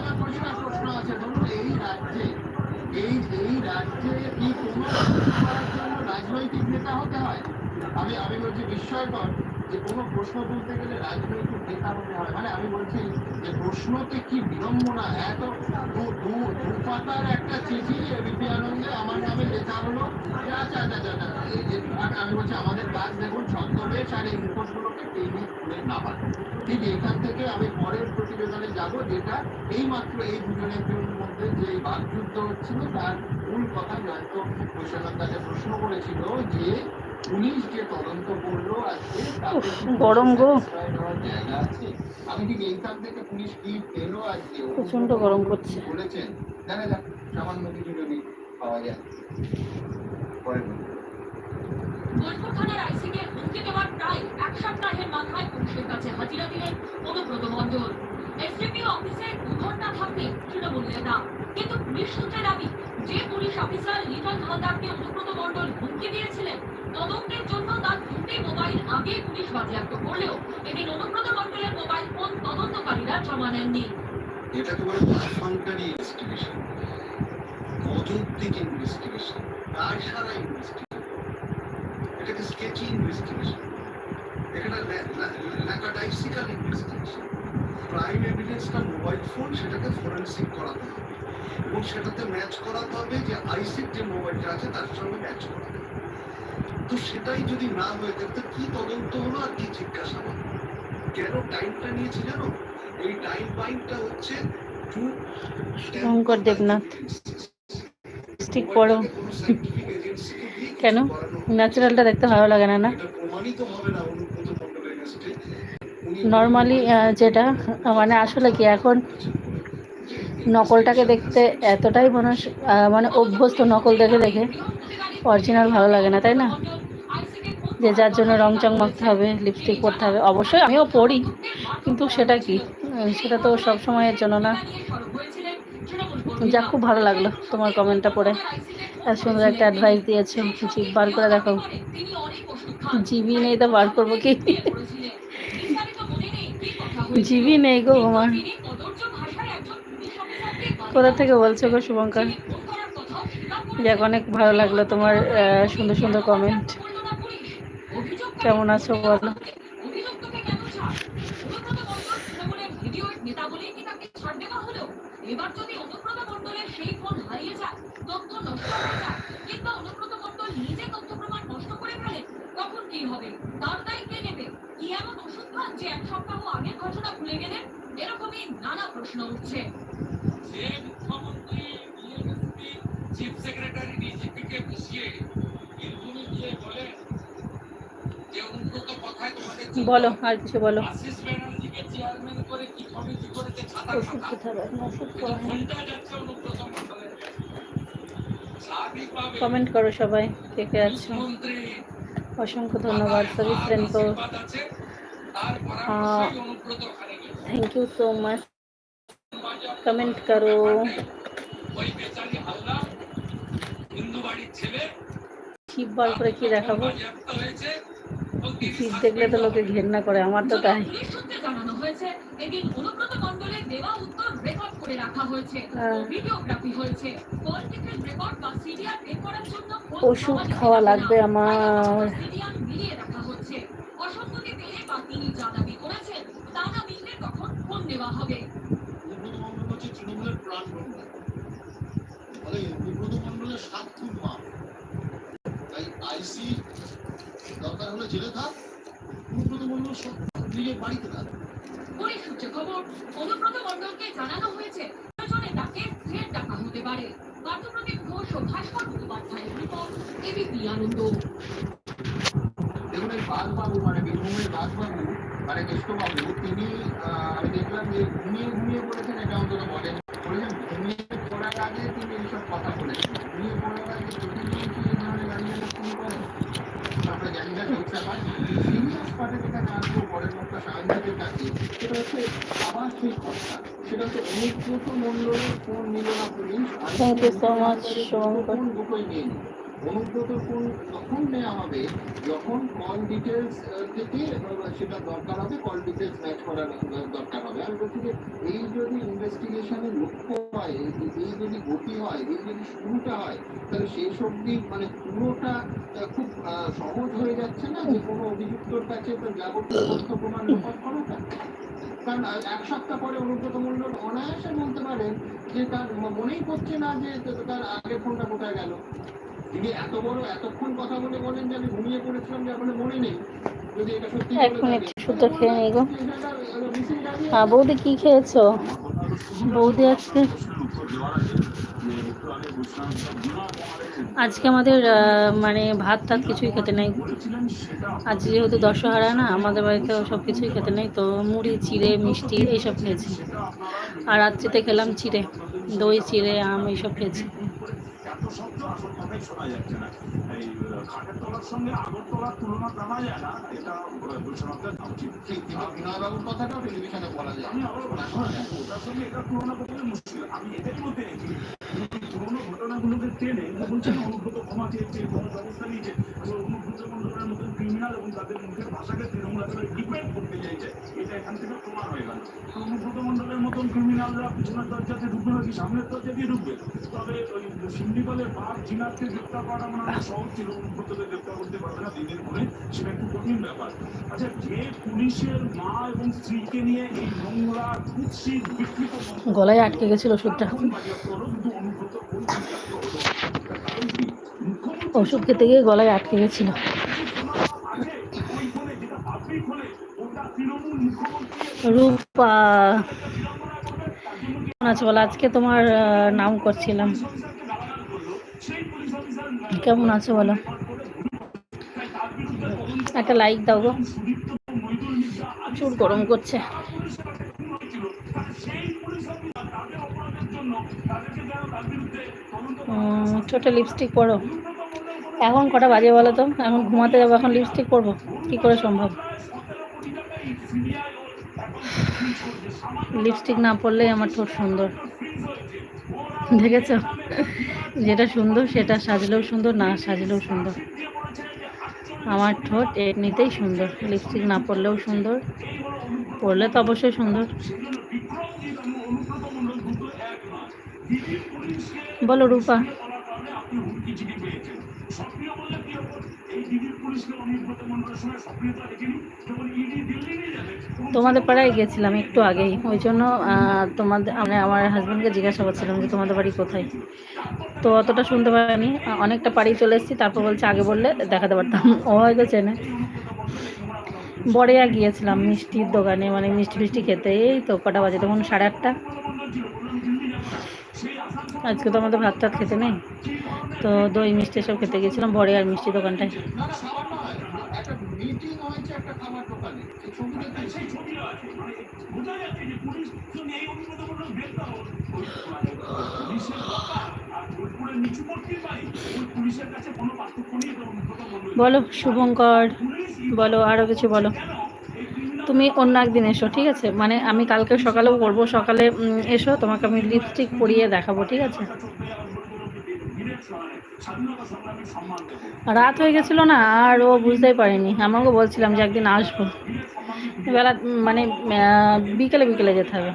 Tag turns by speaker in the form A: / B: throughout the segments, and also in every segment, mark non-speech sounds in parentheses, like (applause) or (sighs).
A: আমার পরিষ্কার প্রশ্ন আছে ধরুন এই রাজ্যে এই এই রাজ্যে কি কোনো করার জন্য রাজনৈতিক নেতা হতে হয় আমি বিস্ময়কর যে কোনো প্রশ্ন তুলতে গেলে রাজনৈতিক নেতা হতে হয় মানে আমি বলছি যে প্রশ্নতে কি বিড়ম্বনা? এত পাতার একটা চিঠি এবিপি আনন্দে আমার নামে লেখা হলো। আচ্ছা আচ্ছা এই আমি বলছি আমাদের কাজ দেখুন, ছদ্মবেশ আর এই মুখোশগুলোকে টেনে খুলে নামান। ঠিক এখান থেকে আমি পরের প্রতিবেদনে যাব যেটা এইমাত্র এই দুজনের মধ্যে যে বাকযুদ্ধ হচ্ছিল তার মূল কথা জয়ন্ত বৈশ্বনাথ প্রশ্ন করেছিল যে পুলিশ যে তদন্ত করল আজকে তাতে কি
B: উফ, গরম গো।
A: আশ্রয় নেওয়ার জায়গা আছে আমি ঠিক এইখান থেকে পুলিশ কি পেল আজকে
B: প্রচণ্ড গরম করছে।
A: বলেছেন জানা যাক সামান্য কিছু যদি পাওয়া যায় পরে
C: বোলপুর আইসিকে হুমকি দেওয়ার প্রায় এক সপ্তাহের মাথায় পুলিশের কাছে হাজিরা দিলেন অনুব্রত মণ্ডল এসডিপিও অফিসে দু ঘণ্টা থাকবে তৃণমূল নেতা কিন্তু পুলিশ সূত্রে দাবি যে পুলিশ অফিসার লিটন হালদারকে অনুব্রত মণ্ডল হুমকি দিয়েছিলেন, তদন্তের জন্য তার দুটি মোবাইল আগে পুলিশ বাজেয়াপ্ত করলেও এদিন অনুব্রত মণ্ডলের মোবাইল ফোন তদন্তকারীরা জমা নেননি
D: এটা তো বলে পারফান্টারি ইনভেস্টিগেশন অযৌক্তিক ইনভেস্টিগেশন কার সারা ইনভেস্টিগেশন এটাকে স্কেচি ইনভেস্টিগেশন এখানে ল্যাকাডাইসিক্যাল ইনভেস্টিগেশন প্রাইম এভিডেন্সটা মোবাইল ফোন সেটাকে ফরেন্সিক করাতে হবে। এবং সেটাতে ম্যাচ করাতে হবে যে আইসির যে মোবাইলটা আছে তার সঙ্গে ম্যাচ করাতে তো সেটাই যদি না হয়ে থাকতো কি তদন্ত হলো আর কি জিজ্ঞাসাবাদ কেন টাইমটা নিয়েছে জানো? এই টাইম বাইনটা হচ্ছে
B: শঙ্কর দেবনাথ। ঠিক পড়ো কেন? ন্যাচারালটা দেখতে ভালো লাগে না না? নর্মালি যেটা মানে আসলে কি এখন নকলটাকে দেখতে এতটাই মানুষ মানে অভ্যস্ত নকল দেখে দেখে অরিজিনাল ভালো লাগে না, তাই না? যে যার জন্য রং চং মাখতে হবে লিপস্টিক পরতে হবে, অবশ্যই আমিও পড়ি কিন্তু সেটা কি? সেটা তো সব সময়ের জন্য না। যা খুব ভালো লাগল তোমার কমেন্টটা পড়ে। এত সুন্দর একটা অ্যাডভাইস দিয়েছ জিপ বার করে দেখো। জিবি নেই তো বার করব কি? জিবি নেই গো, আমার। কোথা থেকে বলছো গো শুভঙ্কর? যাক, অনেক ভালো লাগল তোমার সুন্দর সুন্দর কমেন্ট কেমন আছো বলো?
C: এরকমই নানা প্রশ্ন উঠছে।
E: যে মুখ্যমন্ত্রী ডিএমএসপি চিফ সেক্রেটারি ডিজিপিকে বসিয়ে বীরভূমে গিয়ে বলেন যে অনুব্রত কথায় তোমাদের
B: বলো আর কিছু বলো।
E: আশিস ব্যানার্জিকে চেয়ারম্যান করে কি কমিটি করেছে
B: কমেন্ট করো সবাই কে কে আছো। অসংখ্য ধন্যবাদ
E: গেছে
B: thank you so much comment করো জিভ বার করে কি দেখাবো? জিভ দেখলে তো লোকে ঘেন্না করে আমার তো তাই।
C: দেওয়া
B: ওষুধ খাওয়া লাগবে আমার।
C: সিডিআর মিলিয়ে রাখা হচ্ছে অসম্মতি পেলে বা তিনি যা দাবি করেছেন তা না মিললে তখন ফোন নেওয়া হবে
A: অনুব্রত মণ্ডল হচ্ছে তৃণমূলের প্রাণ সাত খুব মা তাই আইসি দরকার হলে জেলে থাক মণ্ডল নিজের বাড়িতে থাক
C: খবর অনুব্রত জানানো হয়েছে প্রয়োজনে তাকে ফের ডাকা হতে পারে পার্থপ্রতিম ঘোষ ও ভাস্কর মুখোপাধ্যায়ের রিপোর্ট এবিপি আনন্দ
A: দেখুন এই বাঘবাবু মানে বীরভূমের বাঘবাবু মানে কৃষ্ণবাবু তিনি আহ, আমি দেখলাম যে ঘুমিয়ে ঘুমিয়ে পড়েছেন এটা অন্তত বলেন বলেছেন ঘুমিয়ে পড়ার আগে পার্টে যেখানে আসব পরের মুখটা সাহায্যের কাছে সেটা হচ্ছে আবার সেই কথা সেটা হচ্ছে
F: Thank you so much,
A: Shubhankar. Anubrata phone তখন নেওয়া হবে যখন কল ডিটেলস থেকে সেটা দরকার হবে কল ডিটেলস ম্যাচ করার দরকার হবে আমি বলছি যে এই যদি ইনভেস্টিগেশনের লক্ষ্য হয় এই যদি গতি হয় এই যদি শুরুটা হয় তাহলে সেই সবজি মানে পুরোটা খুব সহজ হয়ে যাচ্ছে না যে কোনো অভিযুক্তর কাছে তো যাবতীয় তথ্য প্রমাণ লোপাট করাটা কারণ এক সপ্তাহ পরে অনুব্রত মণ্ডল অনায়াসে বলতে পারেন যে তার মনেই করছে না যে তার আগে ফোনটা কোথায় গেল। তিনি এত বড় এতক্ষণ কথা বলে বলেন যে আমি ঘুমিয়ে পড়েছিলাম যে আপনার মনে নেই। যদি এটা
F: এক মিনিট শুদ্ধ খেয়ে নেই গো। হ্যাঁ বৌদি কি খেয়েছো? বৌদি আজকে আজকে আমাদের মানে ভাত টাত কিছুই খেতে নেই। আজ যেহেতু দশহারা না, আমাদের বাড়িতে সব কিছুই খেতে নেই, তো মুড়ি, চিড়ে, মিষ্টি এইসব খেয়েছি। আর রাত্রিতে খেলাম চিড়ে, দই, চিড়ে, আম এইসব খেয়েছি।
B: কথাই শোনা যাচ্ছে না। এই খাটের তলার সঙ্গে আগরতলার তুলনা টানা যায় না এটা ঠিক
A: ঠিক বিনয়বাবুর কথাটাও টেলিভিশনে বলা যায়।
B: আমি আবার ওটার সঙ্গে এটা তুলনা করতে মুশকিল। আমি বলতে চাইছি যদি পুরোনো ঘটনাগুলোকে টেনে বলছেন অনুব্রত ক্ষমা চেয়েছে কোনো ব্যবস্থা নিয়েছে। তো অনুব্রত মন্ডলের মতন ক্রিমিনাল এবং তাদের মুখের ভাষাকে তৃণমূল আসলে ডিপেন্ড করতে চাইছে এটা এখান থেকে প্রমাণ হয়ে গেল। অনুব্রত মন্ডলের মতন ক্রিমিনালরা পিছনের দরজাতে ঢুকবে নাকি সামনের দরজা দিয়ে ঢুকবে? তবে ওই সিন্ডিকলের বাঘ জিনারকে
F: গলায় আটকে গেছিল ওষুধটা। ওষুধ খেতে গিয়ে গলায় আটকে গেছিল। রূপা বলো? আজকে তোমার নাম করছিলাম
B: অফিসারকে গালাগাল করল, সেই পুলিশ অফিসার
F: কেমন আছো বলো? একটা লাইক দাও গো। প্রচুর গরম করছে। ছোট লিপস্টিক পরো। এখন কটা বাজে বলো তো? এখন ঘুমাতে যাব, এখন লিপস্টিক পরবো। কি করে সম্ভব? (sighs) লিপস্টিক না পরলেই আমার ঠোঁট সুন্দর। দেখেছ? যেটা সুন্দর সেটা সাজলেও সুন্দর, না সাজলেও সুন্দর। আমার ঠোঁট এমনিতেই সুন্দর লিপস্টিক না পরলেও সুন্দর, পরলে তো অবশ্যই সুন্দর। বলো রূপা। তোমাদের পাড়ায় গেছিলাম একটু আগেই, ওই জন্য তোমাদের মানে আমার হাজব্যান্ডকে জিজ্ঞাসা করছিলাম যে তোমাদের বাড়ি কোথায়? তো অতটা শুনতে পারিনি। অনেকটা পাড়ি চলে এসেছি, তারপর বলছে আগে বললে দেখাতে পারতাম। ও হয়তো চেনে বড়িয়া গিয়েছিলাম মিষ্টির দোকানে মানে মিষ্টি মিষ্টি খেতে। এই তো কটা বাজে, তখন সাড়ে আটটা। আজকে তো আমাদের ভাত টাত খেতে নেই। তো দই মিষ্টি সব খেতে গিয়েছিলাম, বড়িয়ার মিষ্টি দোকানটায়।
A: মিটিং হয়েছে একটা খাবার দোকানে। এই ছবি দেখতে
B: সেই ছবি আছে মানে বোঝা যাচ্ছে যে পুলিশ এই গ্রেপ্তার পুলিশের আর বোলপুরের নিচুমূর্তির বাড়ি ওই পুলিশের কাছে কোনো পার্থক্য নেই
F: বলো শুভঙ্কর বলো আরও কিছু বলো। তুমি অন্য একদিন এসো ঠিক আছে? মানে আমি কালকে সকালেও করব সকালে এসো তোমাকে আমি লিপস্টিক পরিয়ে দেখাবো ঠিক আছে? রাত হয়ে গেছিল না, আর ও বুঝতেই পারিনি। আমাকে বলছিলাম যে একদিন আসব। বেলা মানে বিকেলে বিকেলে যেতে হবে।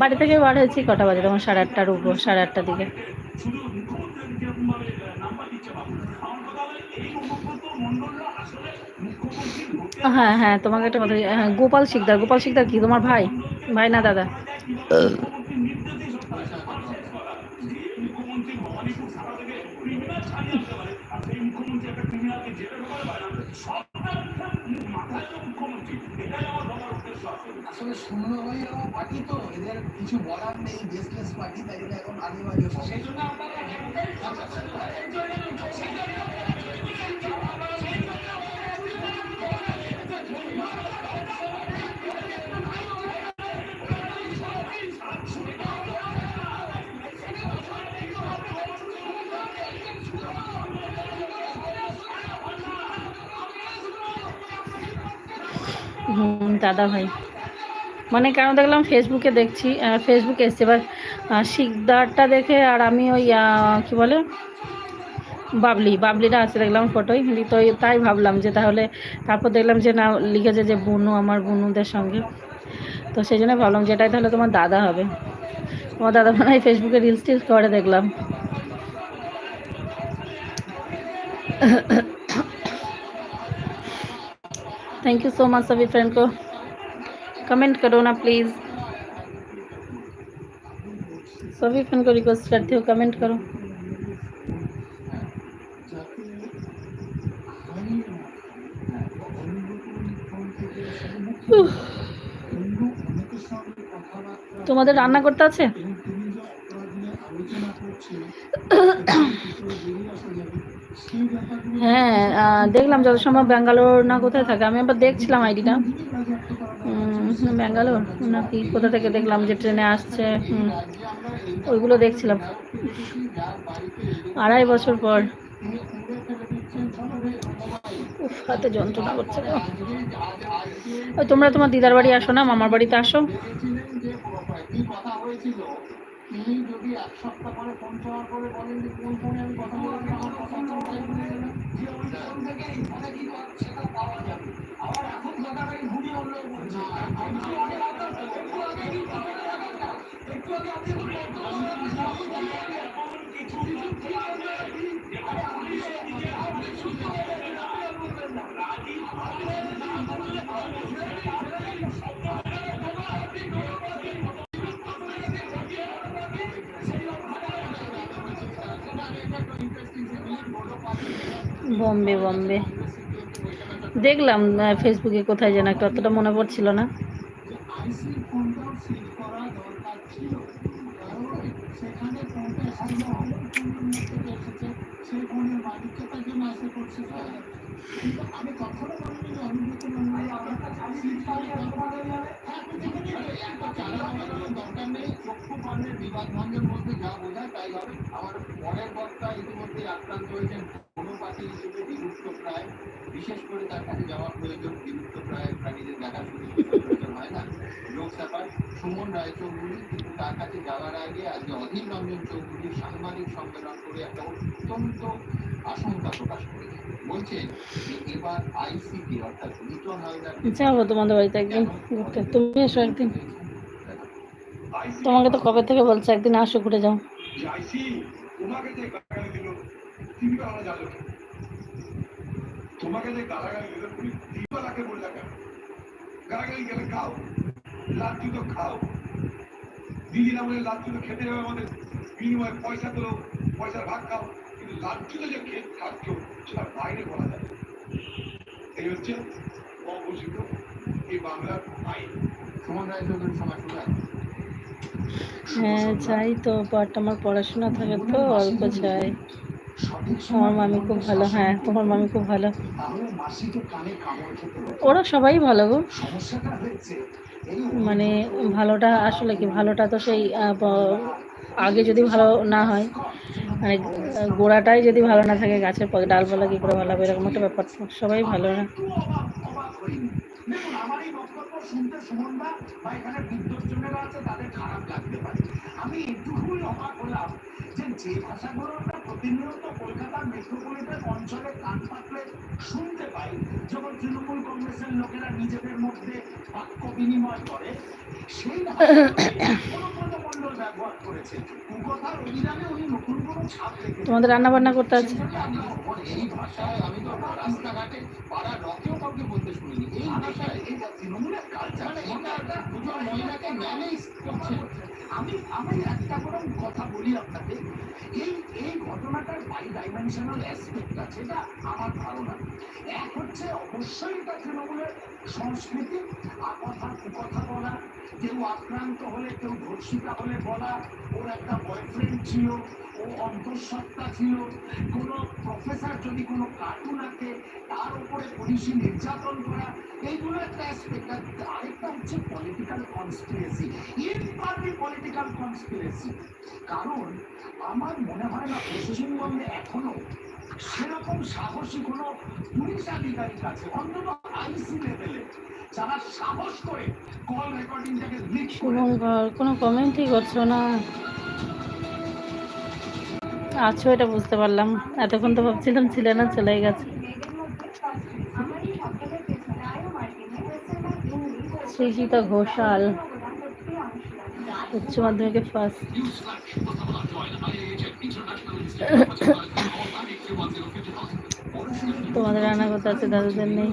F: বাড়ি থেকে বার হয়েছি কটা বাজে? তখন সাড়ে আটটার উপর, সাড়ে আটটার দিকে। হ্যাঁ হ্যাঁ তোমাকে একটা কথা হ্যাঁ গোপাল শিকদার। গোপাল শিকদার কি? তোমার ভাই? ভাই না দাদা?
B: মুখ্যমন্ত্রী ভবানীপুর থানা থেকে ক্রিমিনাল ছাড়িয়ে আসতে পারে আর সেই মুখ্যমন্ত্রী একটা ক্রিমিনালকে জেলে ঢোকাতে পারে না সবটা মাথায় তো মুখ্যমন্ত্রী এটাই আমার ভাবার উদ্দেশ্য। আসলে
G: শূন্য হয়ে পার্টি তো এদের কিছু বলার নেই বেসলেস পার্টি তাই জন্য এখন আগে বাজে সেই জন্য
B: হুম, দাদা ভাই। মানে কেন দেখলাম ফেসবুকে দেখছি ফেসবুকে এসছে। এবার শিকদারটা দেখে আর আমি ওই কি বলে? বাবলি, বাবলিটা আছে, দেখলাম ফটোই তো তাই ভাবলাম যে তাহলে তারপর দেখলাম যে না, লিখেছে যে বুনু, আমার বুনুদের সঙ্গে। তো সেই জন্য ভাবলাম যে তাহলে তোমার দাদা হবে। তোমার দাদা মনে হয় ফেসবুকে রিলস টিলস করে, দেখলাম। थैंक यू सो मच सभी फ्रेंड को कमेंट करो ना प्लीज़ सभी फ्रेंड को रिक्वेस्ट करती हूँ कमेंट करो উফ, তোমাদের রান্না করতে আছে (coughs) হ্যাঁ দেখলাম যত সময় ব্যাঙ্গালোর না কোথায় থাকে। আমি আবার দেখছিলাম আইডিটা। ব্যাঙ্গালোর? না কি? কোথা থেকে দেখলাম যে ট্রেনে আসছে? ওইগুলো দেখছিলাম। আড়াই বছর পর। হাতে যন্ত্রণা করছে তোমরা তোমার দিদার বাড়ি আসো না? মামার বাড়িতে আসো।
A: তিনি যদি এক সপ্তাহ পরে ফোন করার পরে বলেন যে কোন ফোনে আমি কথা বলেছি আমার কথা কোনটাই ভুলে গেলেন
F: যে ওই ফোন থেকে এই ফোনে কি সেটা পাওয়া যাবে। আবার এখন কথাটা ঘুরি অন্য একটু আগে একটু আগে আপনি বললেন, কিছু কিছু
B: বম্বে বম্বে। দেখলাম ফেসবুকে কোথায় যেন একটা অতটা মনে পড়ছিল না।
A: সিল করা দরকার ছিল। কারণ সেখানে এসেছিল আমার ফোনের মধ্যে এসেছে সেই ফোনের মালিককে তাকে মেসেজ করছে কিন্তু আমি কখনো বলিনি যে অনুভূতি মন্ডল আমার কাছে একটা চালা দরকার নেই। চক্ষু কর্ণের বিবাদ ভঙ্গের মধ্যে যা বোঝায় তাই হবে। আমার পরের বক্তা ইতিমধ্যে আক্রান্ত হয়েছেন। কোনো পাখি হিসেবে বিলুপ্ত প্রায় বিশেষ করে তার কাছে যাওয়া প্রয়োজন বিলুপ্ত প্রায় প্রাণীদের দেখা প্রয়োজন হয় না। লোকসভার সুমন রায়চৌধুরী কিন্তু তার কাছে যাওয়ার আগে আজকে অধীর রঞ্জন চৌধুরী সাংবাদিক সম্মেলন করে একটা অত্যন্ত আশঙ্কা প্রকাশ করেছে বলছেন যে এবার আইসিপি অর্থাৎ লিটন হালদার
B: যাব তোমাদের বাড়িতে একদিন? তুমি এসো একদিন। তোমাকে তো কবে থেকে বলছে একদিন আসো ঘুরে যাও।
E: তোমাকে যে দিল আমরা তোমাকে যে গালাগালি দিল তুমি বললা কেন গালাগালি গেলে খাও লাচ্ছু তো খাও। দিদি না বলে লাচ্ছু তো খেতে হবে আমাদের। বিনিময়ে পয়সা তো পয়সার ভাগ খাও। কিন্তু লাচ্ছু তো যে খেয়ে খাচ্ছ সেটা বাইরে বলা না। এই হচ্ছে অঘোষিত এই বাংলার আইন।
A: সুমন শুরু
B: হ্যাঁ চাই তো বাট আমার পড়াশোনা থাকে তো অল্প চাই। আমার মামি খুব ভালো হ্যাঁ তোমার মামি খুব ভালো। ওরা সবাই ভালো গো মানে ভালোটা আসলে কি, ভালোটা তো সেই আগে যদি ভালো না হয় মানে গোড়াটাই যদি ভালো না থাকে, গাছের ডালপালা কি করে ভালো হবে এরকম একটা ব্যাপার সবাই ভালো না
F: আমি একটুকুই অবাক হলাম যে যে ভাষাগুলো আমরা প্রতিনিয়ত কলকাতার মেট্রোপলিটন অঞ্চলে কান পাতলে শুনতে পাই যখন তৃণমূল কংগ্রেসের লোকেরা নিজেদের মধ্যে বাক্য বিনিময় করে সেই ব্যবহার করেছে। কুকথার অভিযানে উনি নতুন কোনো ছাপ
B: তোমাদের রান্না বান্না করতে আছে?
A: এই ভাষায় আমি তো রাস্তাঘাটে পাড়া রকেও কাউকে বলতে শুনিনি। এই ভাষায়
F: এটা তৃণমূলের কালচার
A: এটা দুজন মহিলাকে ম্যানেজ করছে।
F: আমি আমি একটা কথা বলি আপনাকে এই এই ঘটনাটার বাই ডাইমেনশনাল অ্যাসপেক্ট আছে এটা আমার ধারণা। এক হচ্ছে অবশ্যই এটা তৃণমূলের সংস্কৃতি, আর কথা কথা বলা কেউ আক্রান্ত হলে, কেউ ধর্ষিতা হলে বলা, ওর একটা বয়ফ্রেন্ড ছিল, ও অন্তঃসত্ত্বা ছিল। কোনো প্রফেসর যদি কোনো কার্টুন আঁকে, তার উপরে পুলিশি নির্যাতন করা, এইগুলো একটা অ্যাসপেক্ট আরেকটা হচ্ছে political conspiracy in party political conspiracy কারণ আমার মনে হয় না, পশ্চিমবঙ্গে এখনও সেরকম সাহসী কোনো পুলিশ আধিকারিক আছে, অন্তত আইসি লেভেলে যারা সাহস করে কল রেকর্ডিংটাকে লিক
B: শুভঙ্কর কোনো কমেন্টই করছ না। আছো এটা বুঝতে পারলাম। এতক্ষণ তো ভাবছিলাম ছিলে না চলে গেছে। সৃজিতা ঘোষাল উচ্চ মাধ্যমিকে ফার্স্ট তোমাদের করতে আছে, দাদাদের নেই।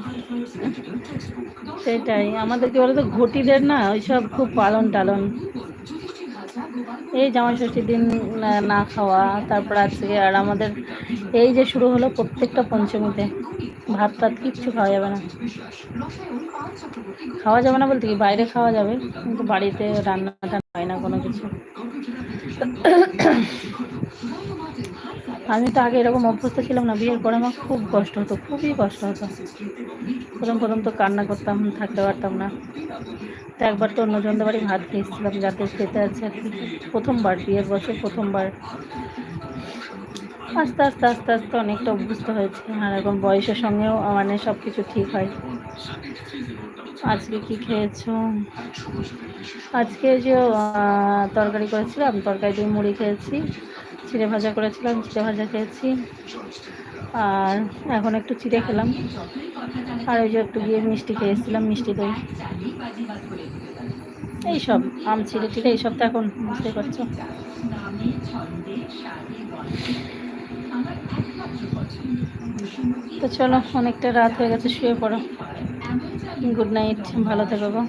B: সেটাই, আমাদের কি বলতো, ঘটিদের না, ওইসব খুব পালন টালন। এই জামাই ষষ্ঠীর দিন না খাওয়া, তারপর আজকে আর আমাদের, এই যে শুরু হলো প্রত্যেকটা পঞ্চমীতে। ভাত টাত কিচ্ছু খাওয়া যাবে না। খাওয়া যাবে না বলতে কি, বাইরে খাওয়া যাবে, কিন্তু বাড়িতে রান্না টান্না হয় না কোনো কিছু। আমি তো আগে এরকম অভ্যস্ত ছিলাম না, বিয়ের পরে আমার খুব কষ্ট হতো, খুবই কষ্ট হতো। প্রথম প্রথম তো কান্না করতাম, থাকতে পারতাম না। তো একবার তো অন্যজনদের বাড়ি ভাত খেয়েছিলাম যাতে খেতে আছে প্রথমবার, বিয়ের বছর প্রথমবার। আস্তে আস্তে আস্তে আস্তে অনেকটা অভ্যস্ত হয়েছে। আর এখন বয়সের সঙ্গেও মানে সব কিছু ঠিক হয়। আজকে কি খেয়েছো? আজকে যে তরকারি করেছিলাম, তরকারি দিয়ে মুড়ি খেয়েছি, চিড়ে ভাজা করেছিলাম, চিড়ে ভাজা খেয়েছি। আর এখন একটু চিড়ে খেলাম। আর ওই যে একটু গিয়ে মিষ্টি খেয়েছিলাম, মিষ্টি দই। এইসব, আম চিড়ে টিড়ে এইসব তো এখন বুঝতে পারছ। তো চলো অনেকটা রাত হয়ে গেছে শুয়ে পড়ো। গুড নাইট ভালো থেকো গো।